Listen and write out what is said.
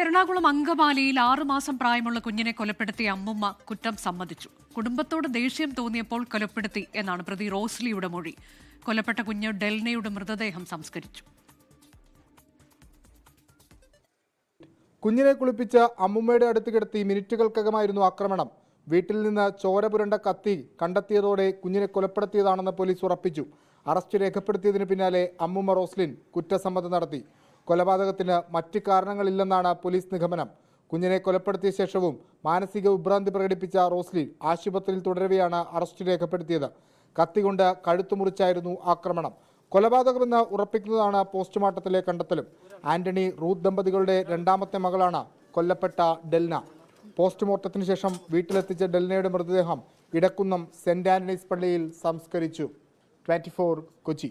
എറണാകുളം അങ്കമാലിയിൽ ആറുമാസം പ്രായമുള്ള കുഞ്ഞിനെ കൊലപ്പെടുത്തിയ അമ്മുമ്മ കുറ്റം സമ്മതിച്ചു. കുടുംബത്തോട് ദേഷ്യം തോന്നിയപ്പോൾ കൊലപ്പെടുത്തി എന്നാണ് പ്രതി റോസ്ലിയുടെ മൊഴി. കൊലപ്പെട്ട കുഞ്ഞ് ഡെൽനയുടെ മൃതദേഹം സംസ്കരിച്ചു. കുഞ്ഞിനെ കുളിപ്പിച്ച അമ്മുമ്മയുടെ അടുത്ത് കിടത്തി മിനിറ്റുകൾക്കകമായിരുന്നു ആക്രമണം. വീട്ടിൽ നിന്ന് ചോര പുരണ്ട കത്തി കണ്ടെത്തിയതോടെ കുഞ്ഞിനെ കൊലപ്പെടുത്തിയതാണെന്ന് പോലീസ് ഉറപ്പിച്ചു. അറസ്റ്റ് രേഖപ്പെടുത്തിയതിന് പിന്നാലെ അമ്മുമ്മ റോസ്ലിൻ കുറ്റസമ്മതം നടത്തി. കൊലപാതകത്തിന് മറ്റ് കാരണങ്ങളില്ലെന്നാണ് പോലീസ് നിഗമനം. കുഞ്ഞിനെ കൊലപ്പെടുത്തിയ ശേഷവും മാനസിക വിഭ്രാന്തി പ്രകടിപ്പിച്ച റോസ്ലി ആശുപത്രിയിൽ തുടരവെയാണ് അറസ്റ്റ് രേഖപ്പെടുത്തിയത്. കത്തികൊണ്ട് കഴുത്തു മുറിച്ചായിരുന്നു ആക്രമണം. കൊലപാതകമെന്ന് ഉറപ്പിക്കുന്നതാണ് പോസ്റ്റ്മോർട്ടത്തിലെ കണ്ടെത്തലും. ആന്റണി റൂത്ത് ദമ്പതികളുടെ രണ്ടാമത്തെ മകളാണ് കൊല്ലപ്പെട്ട ഡെൽന. പോസ്റ്റ്മോർട്ടത്തിന് ശേഷം വീട്ടിലെത്തിച്ച ഡെൽനയുടെ മൃതദേഹം ഇടക്കുന്നം സെന്റ് ആന്റണീസ് പള്ളിയിൽ സംസ്കരിച്ചു. ട്വന്റി കൊച്ചി.